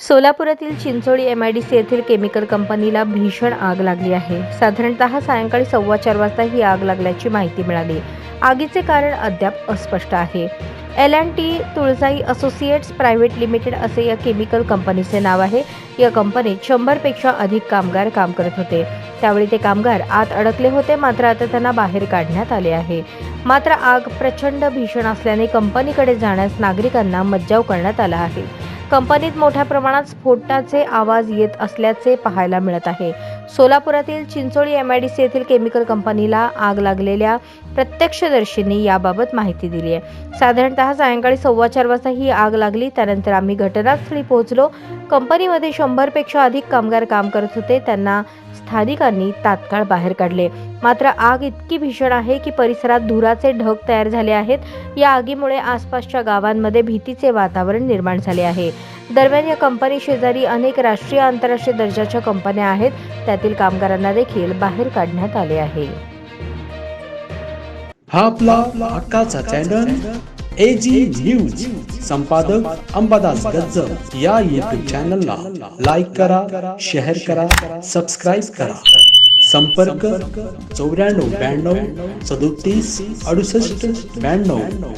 सोलापुरातील Chincholi M I D C येथील chemical कंपनीला भीषण आग लागली आहे. साधारणतः सायंकाळी सव्वा चार वाजता ही आग लागल्याची माहिती मिळाली. आगीचे कारण अद्याप अस्पष्ट आहे. L and T Tuljai associates private limited असे या केमिकल कंपनीचे नाव आहे. या कंपनीत शंभरपेक्षा अधिक कामगार काम करत होते. त्यावेळी ते कामगार आत अडकले होते मात्र आता त्यांना बाहेर काढण्यात आले आहे. मात्र आग प्रचंड भीषण असल्याने कंपनीकडे जाण्यास नागरिकांना मज्जाव करण्यात आला आहे. कंपनीत मोठ्या प्रमाणात स्फोटाचे आवाज येत असल्याचे पाहायला मिळत आहे. सोलापुरातील Chincholi M I D C येथील केमिकल कंपनीला आग लागलेल्या प्रत्यक्षदर्शींनी याबाबत माहिती दिली आहे. साधारणतः सायंकाळी सव्वा चार वाजता ही आग लागली. त्यानंतर आम्ही घटनास्थळी पोहोचलो. कंपनीमध्ये शंभरपेक्षा अधिक कामगार काम करत होते. त्यांना स्थानिकांनी तात्काळ बाहेर काढले. मात्र आग इतकी भीषण आहे की परिसरात धुराचे ढग तयार झाले आहेत. या आगीमुळे आसपासच्या गावांमध्ये भीतीचे वातावरण निर्माण झाले आहे. दरम्यान या कंपनी शेजारी अनेक राष्ट्रीय आंतरराष्ट्रीय दर्जाच्या कंपन्या आहेत. त्यातील कामगारांना देखील बाहेर काढण्यात आले आहे. हा आपला हक्काचा चॅनल एजी न्यूज संपादक अंबादास गज्जर या युट्यूब चॅनलला लाईक करा शेअर करा सबस्क्राईब करा. संपर्क चौऱ्याण्णव ब्याण्णव सदोतीस अडुसष्ट ब्याण्णव.